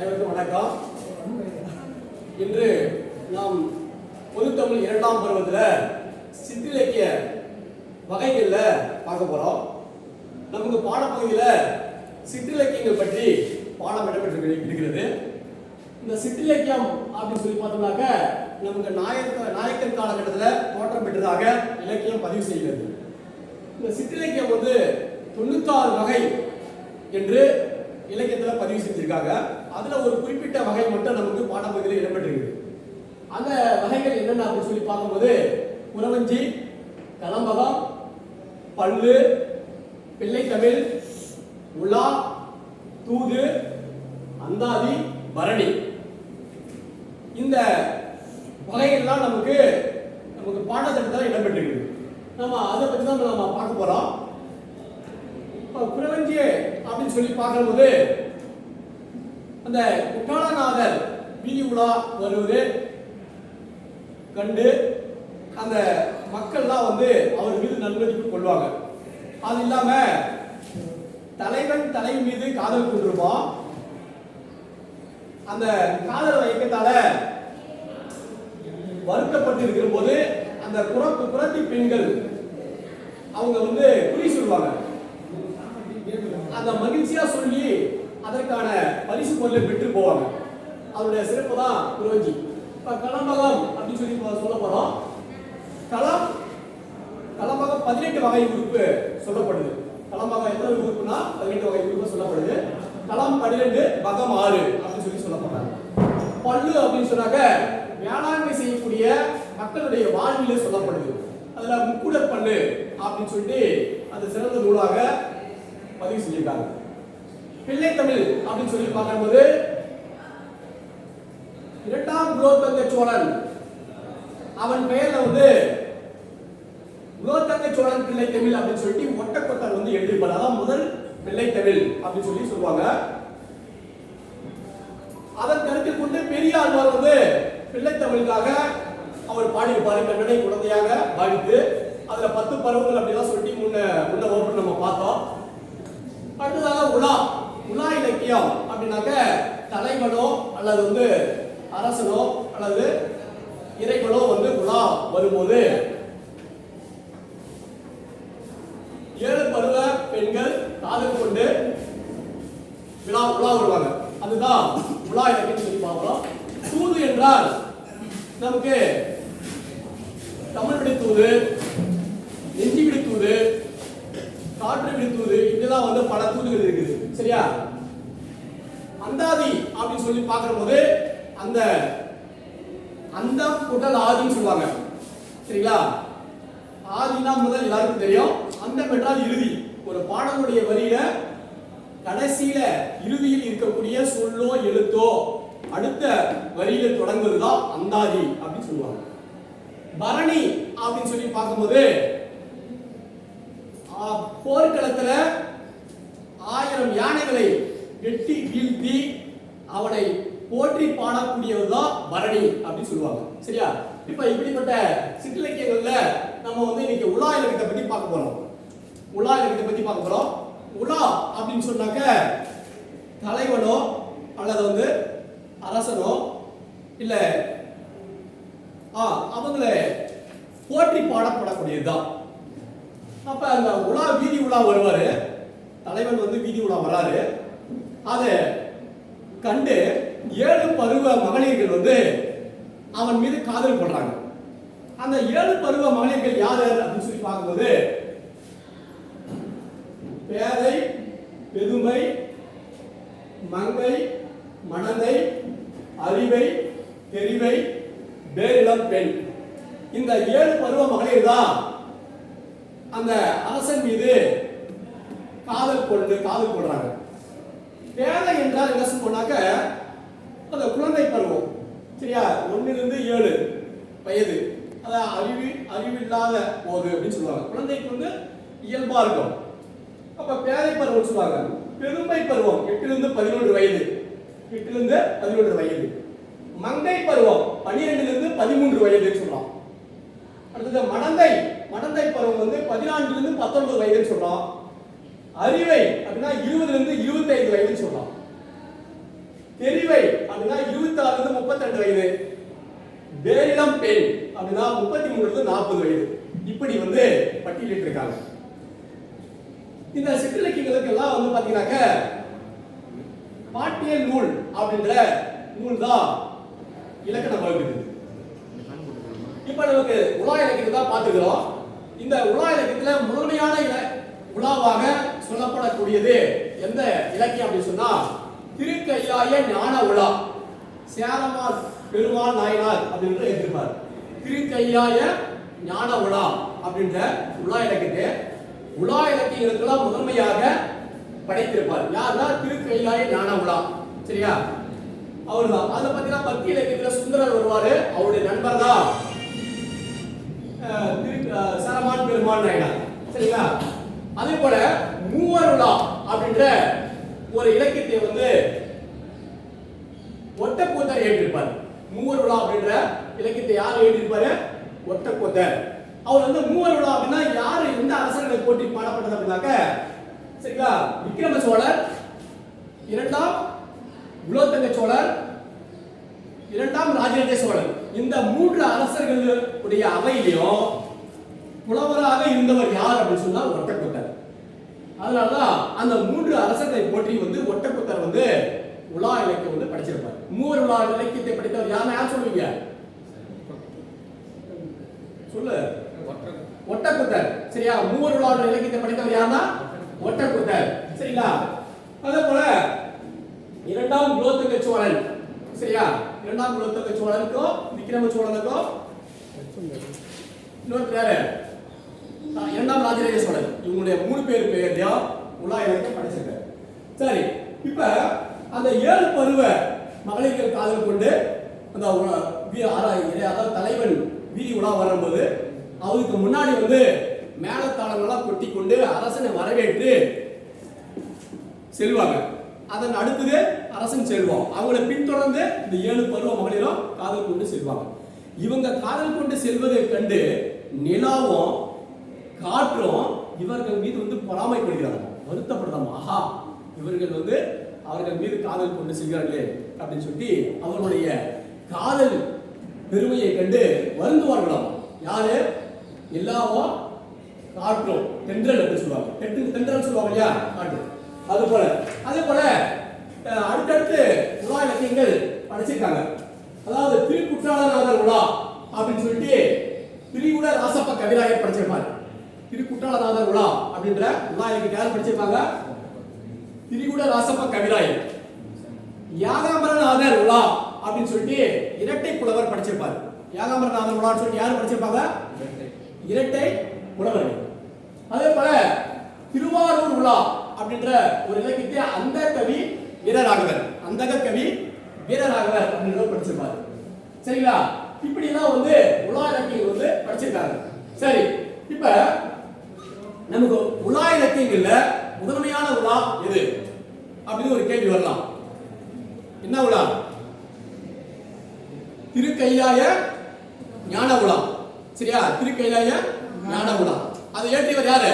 அனைவருக்கும் வணக்கம். இன்று நாம் பொதுத்தமிழ் இரண்டாம் பருவத்தில் சிற்றிலக்கிய வகைகளில் பார்க்க போகிறோம் நமக்கு பாடப்பகுதியில் சிற்றிலக்கியங்கள் பற்றி பாடம் இடம்பெற்று இருக்கிறது. இந்த சிற்றிலக்கியம் அப்படின்னு சொல்லி பார்த்தோம்னாக்க நமக்கு நாயக்க நாயக்கர் காலகட்டத்தில் தோற்றம் பெற்றதாக இலக்கியம் பதிவு செய்கிறது. இந்த சிற்றிலக்கியம் வந்து தொண்ணூத்தாறு வகை என்று இலக்கியத்தில் பதிவு செஞ்சிருக்காங்க அதுல ஒரு குறிப்பிட்ட வகை மட்டும் நமக்கு பாடப்பகுதியில் இடம்பெற்றிருக்கு அந்த வகைகள் என்னென்ன அப்படின்னு சொல்லி பார்க்கும்போது புறவஞ்சி கலம்பகம் பல்லு பிள்ளைத்தமிழ் உலா தூது அந்தாதி பரணி. இந்த வகைகள்லாம் நமக்கு நமக்கு பாடத்திட்டத்தில் இடம்பெற்றிருக்கு நம்ம அதை பற்றி தான் நம்ம பார்க்க போகிறோம் இப்போ குறவஞ்சி அப்படின்னு சொல்லி பார்க்கும்போது அந்த குற்றாலநாதர் வீதி உலா வருவது கண்டு அந்த மக்கள்லாம் வந்து அவர் மீது நல்மதிப்பு கொள்வாங்க. அது இல்லாம தலைவன் தலை மீது காதல் கொண்டிருப்பான். அந்த காதல் வைக்கத்தால வருத்தப்பட்டு இருக்கிற போது அந்த குரத்து குரத்தி பெண்கள் அவங்க வந்து குறி சொல்லுவாங்க. அந்த மகிழ்ச்சியா சொல்லி அதற்கான பரிசு பொருளை பெற்று போவாங்க. அதனுடைய சிறப்பு தான் குருவஞ்சி இப்ப களம்பகம் அப்படின்னு சொல்லி சொல்ல போறோம். களம் களம்பகம் பதினெட்டு வகை உறுப்பு சொல்லப்படுது. களம்பகம் எத்தனை உறுப்புனா பதினெட்டு வகை உறுப்பு சொல்லப்படுது. களம் பன்னிரெண்டு பகம் ஆறு அப்படின்னு சொல்லி சொல்லப்படுறாங்க பல்லு அப்படின்னு சொன்னாக்க வேளாண்மை செய்யக்கூடிய மக்களுடைய வாழ்விலே சொல்லப்படுது. அதுல முக்குடர் பல்லு அப்படின்னு சொல்லிட்டு அந்த சிறந்த நூலாக பதிவு செஞ்சிருக்காங்க. பிள்ளை தமிழ் அப்படின்னு சொல்லி பார்க்கும்போது இரண்டாம் குலோத்தங்க சோழன். அவன் பெயர்ல வந்து குலோத்தங்க சோழன் பிள்ளை தமிழ் அப்படின்னு சொல்லிட்டு ஒட்டக்கொத்தர் வந்து எழுதியிருப்பார். அதான் முதல் பிள்ளை தமிழ் அப்படின்னு சொல்லி சொல்லுவாங்க. அதன் கருத்தில் கொண்டு பெரியாழ்வார் வந்து பிள்ளை தமிழுக்காக அவர் பாடியிருப்பாரு. கண்ணனை குழந்தையாக பாடித்து அதுல பத்து பருவங்கள் அப்படிலாம் சொல்லிட்டு முன்ன முன்ன வகுப்பு நம்ம பார்த்தோம். அடுத்ததாக உலா. உலா இலக்கியம் அப்படின்னாக்க தலைவனோ அல்லது வந்து அரசனோ அல்லது இறைவனோ வந்து உலா வரும்போது ஏழு பருவ பெண்கள் காதல் கொண்டு விழா உலா வருவாங்க. அதுதான் உலா இலக்கியம் சொல்லி பார்க்கிறோம். தூது என்றால் நமக்கு தமிழ் விடை நெஞ்சி விடை காற்று விடை தூது இதெல்லாம் வந்து பல தூதுகள் இருக்குது. சரியா? அந்தாதி அப்படின்னு சொல்லி பார்க்கிற போது அந்த அந்த குடல் ஆதின்னு சொல்லுவாங்க. சரிங்களா? ஆதினா முதல் எல்லாருக்கும் தெரியும். அந்த என்றால் இறுதி. ஒரு பாடலுடைய வரியில கடைசியில இறுதியில் இருக்கக்கூடிய சொல்லோ எழுத்தோ அடுத்த வரியில தொடங்குவதுதான் அந்தாதி அப்படின்னு சொல்லுவாங்க. பரணி அப்படின்னு சொல்லி பார்க்கும்போது போர்க்களத்துல ஆயிரம் யானைகளை வெட்டி வீழ்த்தி அவனை போற்றி பாடக்கூடியவர்தான் பரணி அப்படின்னு சொல்லுவாங்க. சரியா? இப்ப இப்படிப்பட்ட சிற்றிலக்கியங்கள்ல நம்ம வந்து இன்னைக்கு உலா இலக்கத்தை பத்தி பார்க்க போறோம். உலா இலக்கத்தை பத்தி பார்க்க போறோம். உலா அப்படின்னு சொன்னாக்க தலைவனோ அல்லது வந்து அரசனோ இல்ல ஆ அவங்கள போற்றி பாடப்படக்கூடியதுதான். அப்ப அந்த உலா வீதி உலா வருவாரு. தலைவன் வந்து வீதி உலா வராரு அதை கண்டு ஏழு பருவ மகளிர்கள் வந்து அவன் மீது காதல் பண்றாங்க. அந்த ஏழு பருவ மகளிர்கள் யாரு அப்படின்னு சொல்லி பார்க்கும்போது பேதை பெருமை மங்கை மனதை அறிவை தெரிவை பேரிளம் பெண். இந்த ஏழு பருவ மகளிர் தான் அந்த அரசன் மீது காதல் கொண்டு காதல் போடுறாங்க பேதை என்றால் என்ன சொன்னாக்க அந்த குழந்தை பருவம். சரியா? ஒன்னிலிருந்து ஏழு வயது. அதான் அறிவு அறிவில்லாத போது அப்படின்னு சொல்லுவாங்க. குழந்தைக்கு வந்து இயல்பா இருக்கும். அப்ப பேதை பருவம் சொல்லுவாங்க. பெருமை பருவம் எட்டிலிருந்து பதினொன்று வயது. எட்டிலிருந்து பதினொன்று வயது. மங்கை பருவம் பனிரெண்டுலேருந்து பதிமூன்று வயதுன்னு சொல்லலாம் அடுத்தது மடந்தை. மடந்தை பருவம் வந்து பதினான்குல இருந்து பத்தொன்பது வயதுன்னு சொல்றோம். அறிவை அப்படின்னா இருபதுல இருந்து இருபத்தி ஐந்து வயதுன்னு சொல்லலாம் தெரிவை முப்பத்தி வயது. பேரிளம் பெண் அப்படின்னா முப்பத்தி மூணுல இருந்து நாற்பது வயது. இப்படி வந்து பட்டியலிட்டு இருக்காங்க இந்த சிற்றிலக்கியங்களுக்கெல்லாம் வந்து பாத்தீங்கன்னாக்க பாட்டியல் நூல் அப்படின்ற நூல் தான் இலக்கணம் வகுக்குது இப்ப நமக்கு உலா இலக்கியத்தை தான் பார்த்துக்கிறோம் இந்த உலா இலக்கியத்துல முதன்மையான உலாவாக சொல்லப்படக்கூடியது. எந்த இலக்கியம் அப்படின்னு சொன்னா திருக்கையாய ஞான உலா. சேரமான் பெருமாள் நாயனார் அப்படின்ற எழுதியிருப்பார். திருக்கையாய ஞான உலா அப்படின்ற உலா இலக்கியத்தை உலா இலக்கியங்களுக்கெல்லாம் முதன்மையாக படைத்திருப்பார். யாருன்னா திருக்கையாய ஞான உலா. சரியா? அவர்தான். அதை பார்த்தீங்கன்னா பக்தி இலக்கியத்தில் சுந்தரர் வருவாரு. அவருடைய நண்பர் தான் திரு சரமான் பெருமாள் நாயனார். சரிங்களா? அதே போல மூவர் அப்படின்ற ஒரு இலக்கியத்தை வந்து ஒட்டக்கூத்தர் எழுதியிருப்பார் மூவர் அப்படின்ற இலக்கியத்தை யார் எழுதியிருப்பாரு ஒட்டக்கூத்தர். அவர் வந்து மூவர் அப்படின்னா யாரு எந்த அரசர்களை போட்டி பாடப்பட்டது அப்படின்னாக்க சரிங்களா? விக்ரம சோழர் இரண்டாம் குலோத்தங்க சோழர் இரண்டாம் ராஜராஜ சோழன் இந்த மூன்று அரசர்களுடைய அவையிலையும் புலவராக இருந்தவர் யார் அப்படின்னு சொன்னா ஒட்டக்குத்தர். அதனாலதான் அந்த மூன்று அரசர்களை போற்றி வந்து ஒட்டக்குத்தர் வந்து உலா இலக்கியம் வந்து படிச்சிருப்பார். மூவர் உலா இலக்கியத்தை படித்தவர் யாருன்னு யார் சொல்லுவீங்க? சொல்லு. ஒட்டக்குத்தர். சரியா? மூவர் உலா இலக்கியத்தை படித்தவர் யாருன்னா ஒட்டக்குத்தர். சரிங்களா? அதே போல இரண்டாம் குலோத்துங்க சோழன். சரியா? இரண்டாம் குலோத்துங்க சோழனுக்கும் விக்ரம சோழனுக்கும் இன்னொரு யாரு? இரண்டாம் ராஜராஜ சோழன். இவங்களுடைய மூணு பேர் பெயர்லயும் உலா இலக்கியம் படிச்சிருக்காரு. சரி இப்ப அந்த ஏழு பருவ மகளிர்கள் காதல் கொண்டு அந்த உ- வீ- அதாவது தலைவன் வீதி உலா வரும்போது அவருக்கு முன்னாடி வந்து மேலத்தாளங்கள்லாம் கொட்டி கொண்டு அரசனை வரவேற்று செல்வாங்க. அதன் அடுத்தது அரசன் செல்வம். அவங்களை பின்தொடர்ந்து இந்த ஏழு பருவ மகளிரும் காதல் கொண்டு செல்வாங்க. இவங்க காதல் கொண்டு செல்வதை கண்டு நிலாவும் காற்றும் இவர்கள் மீது வந்து பொறாமைப்படுகிறார்கள். வருத்தப்படுறாங்க ஆஹா இவர்கள் வந்து அவர்கள் மீது காதல் கொண்டு செல்கிறார்களே அப்படின்னு சொல்லி அவர்களுடைய காதல் பெருமையை கண்டு வருந்துவார்களாம். யாரு? எல்லாவோ காற்றும் தென்றல் அப்படின்னு சொல்லுவாங்க. தென்றல் தென்றல் சொல்லுவாங்க இல்லையா? காற்று. அது போல அதே போல அடுத்தடுத்து உலா இலக்கியங்கள் படைச்சிருக்காங்க. அதாவது திருக்குற்றாலநாதர் உலா அப்படின்னு சொல்லிட்டு திரிகுட ராசப்ப கவிராயர் படைச்சிருப்பாங்க திருக்குற்றாலநாதர் உலா அப்படின்ற உலா இலக்கியத்தை யார் படிச்சிருப்பாங்க? திரிகுட ராசப்ப கவிராய் யாகாம்பரநாதர் உலா அப்படின்னு சொல்லிட்டு இரட்டை புலவர் படிச்சிருப்பார். யாகாம்பரநாதர் உலான்னு சொல்லிட்டு யார் படிச்சிருப்பாங்க? இரட்டை புலவர் அதே போல திருவாரூர் உலா அப்படின்ற ஒரு இலக்கியத்தை அந்த கவி வீரராகவர் அந்த கவி வீரராகவர் அப்படின்றவர் படிச்சிருப்பார். சரிங்களா? இப்படி எல்லாம் வந்து உலா இலக்கியம் வந்து படிச்சிருக்காங்க. சரி இப்ப நமக்கு உலா இலக்கியங்கள்ல முதன்மையான உலா எது அப்படின்னு வரலாம். என்ன உலா? திருக்கைலாய ஞான உலா. சரியா? திருக்கைலாய ஞான உலா. அதை ஏற்றியவர் யாரு?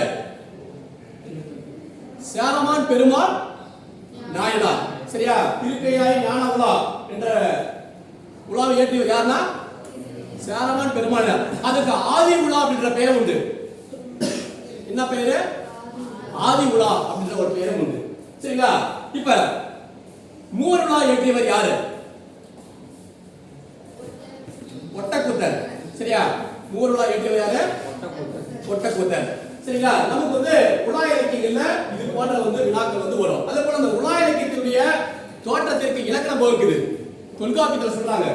சேரமான் பெருமாள் நாயனார். சரியா? திருக்கையாய ஞான உலா என்ற உலாவை ஏற்றியவர் யாருன்னா சேரமான் பெருமாள் அதுக்கு ஆதி உலா அப்படின்ற பெயர் உண்டு. என்ன பெயரு? ஆதி உலா அப்படின்ற ஒரு பெயரும் உண்டு. சரிங்களா? இப்ப மூவர் உலா யாரு? ஒட்டக்கூத்தர் சரியா? மூவர் உலா ஏற்றியவர் யாரு? ஒட்டக்கூத்தர் சரிங்களா? நமக்கு வந்து உலா இலக்கியங்கள்ல இது போன்ற வந்து வினாக்கள் வந்து வரும். அதே போல அந்த உலா இலக்கியத்தினுடைய தோற்றத்திற்கு இலக்கணம் வகுக்குது. தொல்காப்பியத்தில் சொல்றாங்க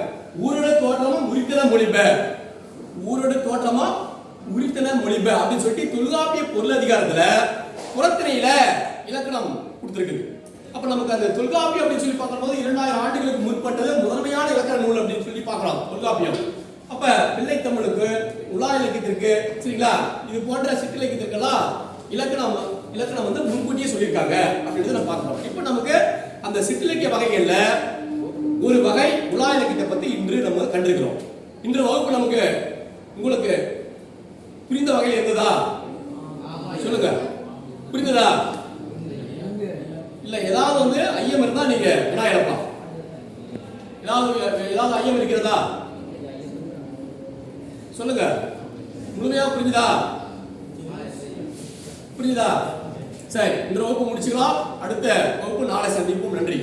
ஊரோட தோற்றமும் உரித்தன மொழிப. ஊரோட தோட்டமும் உரித்தன மொழிப. அப்படின்னு சொல்லிட்டு தொல்காப்பிய பொருள் அதிகாரத்துல புறத்திரையில இலக்கணம் கொடுத்துருக்குது. அப்ப நமக்கு அந்த தொல்காப்பியம் அப்படின்னு சொல்லி பார்க்கும்போது இரண்டாயிரம் ஆண்டுகளுக்கு முற்பட்டது முதன்மையான இலக்கண நூல் அப்படின்னு சொல்லி பார்க்கலாம் தொல்காப்பியம். அப்ப பிள்ளை தமிழுக்கு உலா இலக்கியத்திற்கு சரிங்களா? இது போன்ற சிற்றிலக்கியத்திற்கெல்லாம் இலக்கணம் இலக்கணம் வந்து முன்கூட்டியே சொல்லியிருக்காங்க அப்படின்றத நம்ம பார்க்கலாம் இப்போ நமக்கு அந்த சிற்றிலக்கிய வகைகள்ல ஒரு வகை உலா இலக்கியத்தை பத்தி இன்று நம்ம கண்டிருக்கிறோம். இன்று வகுப்பு நமக்கு உங்களுக்கு புரிந்த வகையில் இருந்ததா? சொல்லுங்க. புரிந்ததா? இல்ல நீங்க வினா ஏதாவது ஏதாவது ஐயம் இருக்கிறதா? சொல்லுங்க. முழுமையா புரிஞ்சுதா? புரிஞ்சுதா? சரி இந்த வகுப்பு முடிச்சுக்கலாம். அடுத்த வகுப்பு நாளை சந்திப்போம். நன்றி.